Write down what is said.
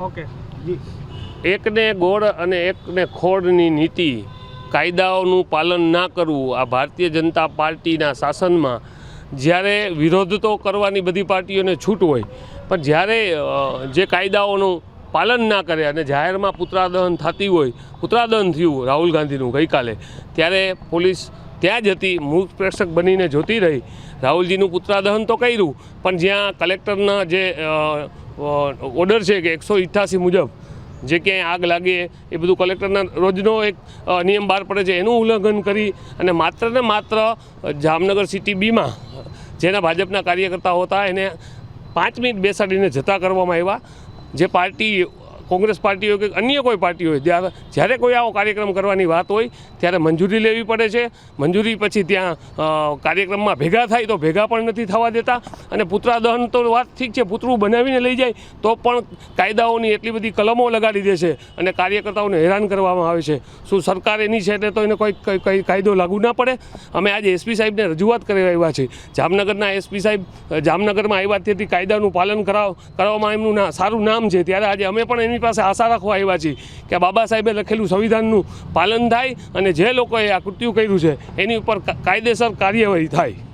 Okay. એકને ગોળ અને એકને ખોળની નીતિ, કાયદાઓનું પાલન ના કરવું આ ભારતીય જનતા પાર્ટીના શાસનમાં, જ્યારે વિરોધ તો કરવાની બધી પાર્ટીઓને છૂટ હોય, પણ જ્યારે જે કાયદાઓનું પાલન ના કરે અને જાહેરમાં પુત્રાદહન થતી હોય, પુત્રાદહન થયું રાહુલ ગાંધીનું ગઈકાલે, ત્યારે પોલીસ ત્યાં જ હતી, મૂળ પ્રેક્ષક બનીને જોતી રહી. રાહુલજીનું પુત્રાદહન તો કર્યું, પણ જ્યાં કલેક્ટરના જે ઓર્ડર છે કે એકસો ઇઠ્યાસી મુજબ. જે ક્યાંય આગ લાગે, એ બધું કલેક્ટરના રોજનો એક નિયમ બહાર પડે છે. એનું ઉલ્લંઘન કરી અને માત્ર ને માત્ર જામનગર સિટી બીમાં જેના ભાજપના કાર્યકર્તાઓ હતા, એને પાંચ મિનિટ બેસાડીને જતા કરવામાં આવ્યા. જે પાર્ટી કોંગ્રેસ પાર્ટી હોય કે અન્ય કોઈ પાર્ટી હોય જ્યારે જ્યારે કોઈ આવો કાર્યક્રમ કરવાની વાત હોય, ત્યારે મંજૂરી લેવી પડે છે. મંજૂરી પછી ત્યાં કાર્યક્રમમાં ભેગા થાય તો ભેગા પણ નથી થવા દેતા. અને પુત્રાદહન તો વાત ઠીક છે, પુતળું બનાવીને લઈ જાય, તો પણ કાયદાઓની એટલી બધી કલમો લગાડી દે છે અને કાર્યકર્તાઓને હેરાન કરવામાં આવે છે. શું સરકાર એની છે એટલે તો એને કોઈ, કઈ કાયદો લાગુ ના પડે? અમે આજે એસપી સાહેબને રજૂઆત કરી આવ્યા છીએ. જામનગરના એસપી સાહેબ, જામનગરમાં આવ્યા તેથી કાયદાનું પાલન કરાવ, કરવામાં એમનું સારું નામ છે. ત્યારે આજે અમે પણ એની પાસે આશા રાખવા આવ્યા છીએ કે બાબા સાહેબે લખેલું સંવિધાનનું પાલન થાય અને જે લોકોએ આ કૃત્યુ કર્યું છે, એની ઉપર કાયદેસર કાર્યવાહી થાય.